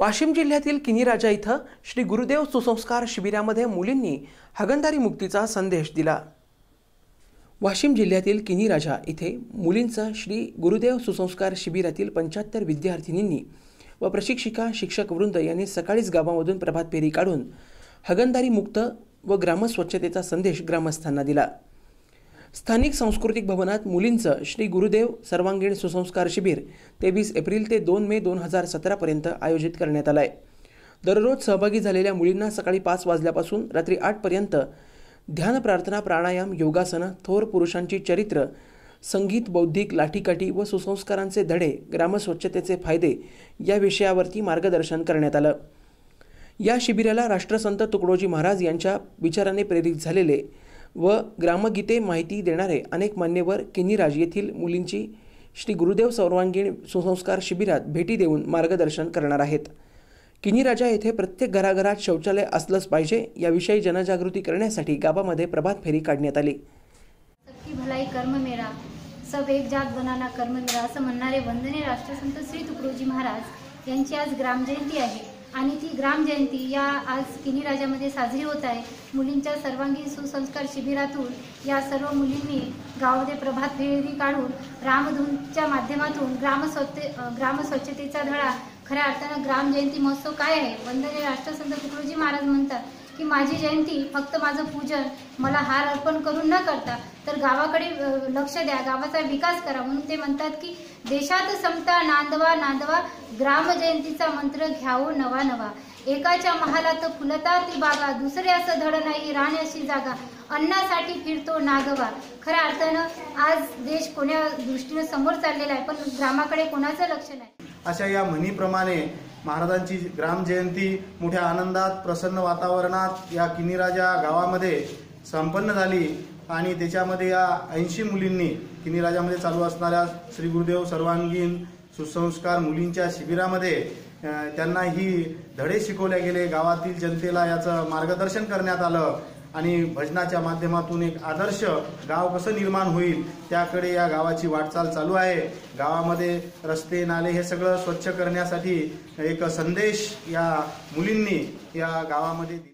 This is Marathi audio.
वाशिम जिल्ह्यातील किनीराजा इथं श्री गुरुदेव सुसंस्कार शिबिरामध्ये मुलींनी हगंदारी मुक्तीचा संदेश दिला. वाशिम जिल्ह्यातील किनीराजा इथे मुलींचं श्री गुरुदेव सुसंस्कार शिबिरातील पंच्याहत्तर विद्यार्थिनींनी व प्रशिक्षिका शिक्षक वृंद यांनी सकाळीच गावामधून प्रभात फेरी काढून हगंदारी मुक्त व ग्रामस्वच्छतेचा संदेश ग्रामस्थांना दिला. स्थानिक सांस्कृतिक भवनात मुलींचं श्री गुरुदेव सर्वांगीण सुसंस्कार शिबिर तेवीस एप्रिल ते दोन मे दोन हजार सतरापर्यंत आयोजित करण्यात आलं आहे दररोज सहभागी झालेल्या मुलींना सकाळी पाच वाजल्यापासून रात्री आठपर्यंत ध्यान प्रार्थना प्राणायाम योगासनं थोर पुरुषांची चरित्र संगीत बौद्धिक लाठीकाठी व सुसंस्कारांचे धडे ग्रामस्वच्छतेचे फायदे या विषयावरती मार्गदर्शन करण्यात आलं. या शिबिराला राष्ट्रसंत तुकडोजी महाराज यांच्या विचाराने प्रेरित झालेले व ग्रामगीते माहिती देणारे अनेक मान्यवर किनीराज येथील मुलींची श्री गुरुदेव सर्वांगीण सुसंस्कार शिबिरात भेटी देऊन मार्गदर्शन करणार आहेत. किनीराजा येथे प्रत्येक घराघरात शौचालय असलंच पाहिजे याविषयी जनजागृती करण्यासाठी गावामध्ये प्रभात फेरी काढण्यात आली. सबकी भलाई कर्म मेरा सब एक जात बनाना कर्म मेरा असं म्हणणारे वंदने राष्ट्रसंत श्री तुकडोजी महाराज यांची आज ग्रामजयंती आहे. आणि ती ग्रामजयंती या आज किनी राजामध्ये साजरी होत आहे. मुलींच्या सर्वांगीण सुसंस्कार शिबिरातून या सर्व मुलींनी गावामध्ये प्रभात फेरी काढून रामधूनच्या माध्यमातून ग्रामस्वच्छ ग्रामस्वच्छतेचा धडा. खऱ्या अर्थानं ग्रामजयंती महोत्सव काय आहे? वंदने राष्ट्रसंत तुकडोजी महाराज म्हणतात की माझी जयंती फक्त माझं पूजन मला हार अर्पण करून न करता तर गावाकडे लक्ष द्या. गावाचा विकास करा. म्हणून ते म्हणतात की देशात समता नांदवा नांदवा ग्राम जयंतीचा मंत्र घ्यावो नवा नवा. एकाच्या महालात फुलता ती बागा दुसऱ्याच धड नाही राहण्याची जागा. अन्नासाठी फिरतो नागवा. खऱ्या अर्थानं आज देश कोण्या दृष्टीनं समोर चाललेला आहे पण ग्रामाकडे कोणाचं लक्ष नाही. अशा या म्हणीप्रमाणे महाराजांची ग्रामजयंती मोठ्या आनंदात प्रसन्न वातावरणात या किनीराजा गावामध्ये संपन्न झाली आणि त्याच्यामध्ये या ऐंशी मुलींनी किनीराजामध्ये चालू असणाऱ्या श्री गुरुदेव सर्वांगीण सुसंस्कार मुलींच्या शिबिरामध्ये त्यांना ही धडे शिकवले गेले. गावातील जनतेला याचं मार्गदर्शन करण्यात आलं. आणि भजनाच्या माध्यमातून एक आदर्श गाव कसं निर्माण होईल त्याकडे या गावाची वाटचाल चालू आहे. गावामध्ये रस्ते नाले हे सगळं स्वच्छ करण्यासाठी एक संदेश या मुलींनी या गावामध्ये